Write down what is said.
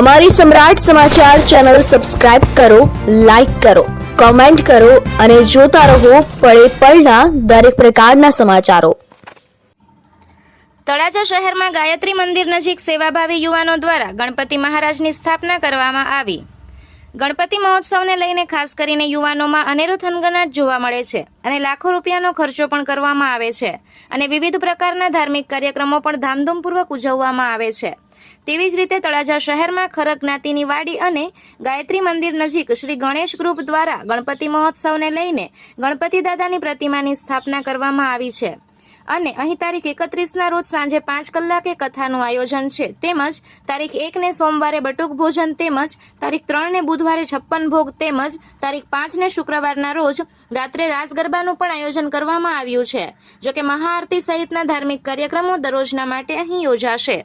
અમારી સમ્રાટ સમાચાર channel subscribe કરો, લાઇક કરો, કોમેન્ટ કરો અને જોતા રહો પળે પળના દરેક પ્રકારના સમાચારો. તળાજા શહેરમાં ગાયત્રી મંદિર નજીક સેવાભાવી યુવાનો દ્વારા ગણપતિ મહારાજની સ્થાપના કરવામાં આવી. ગણપતિ મહોત્સવને લઈને ખાસ કરીને યુવાનોમાં અનેરો થનગનાટ જોવા મળે છે અને લાખો રૂપિયાનો ખર્ચો પણ કરવામાં આવે છે અને વિવિધ પ્રકારના ધાર્મિક કાર્યક્રમો પણ ધામધૂમપૂર્વક ઉજવવામાં આવે છે. તેવી જ રીતે તળાજા શહેરમાં ખરક જ્ઞાતિની વાડી અને ગાયત્રી મંદિર નજીક શ્રી ગણેશ ગ્રુપ દ્વારા ગણપતિ મહોત્સવને લઈને ગણપતિ દાદાની પ્રતિમાની સ્થાપના કરવામાં આવી છે. અને અહીં તારીખ એકત્રીસના રોજ સાંજે પાંચ કલાકે કથાનું આયોજન છે. તેમજ તારીખ એકને સોમવારે બટુક ભોજન તેમજ તારીખ ત્રણને બુધવારે છપ્પન ભોગ તેમજ તારીખ પાંચને શુક્રવારના રોજ રાત્રે રાસ ગરબાનું પણ આયોજન કરવામાં આવ્યું છે. જોકે મહાઆરતી સહિતના ધાર્મિક કાર્યક્રમો દરરોજના માટે અહીં યોજાશે.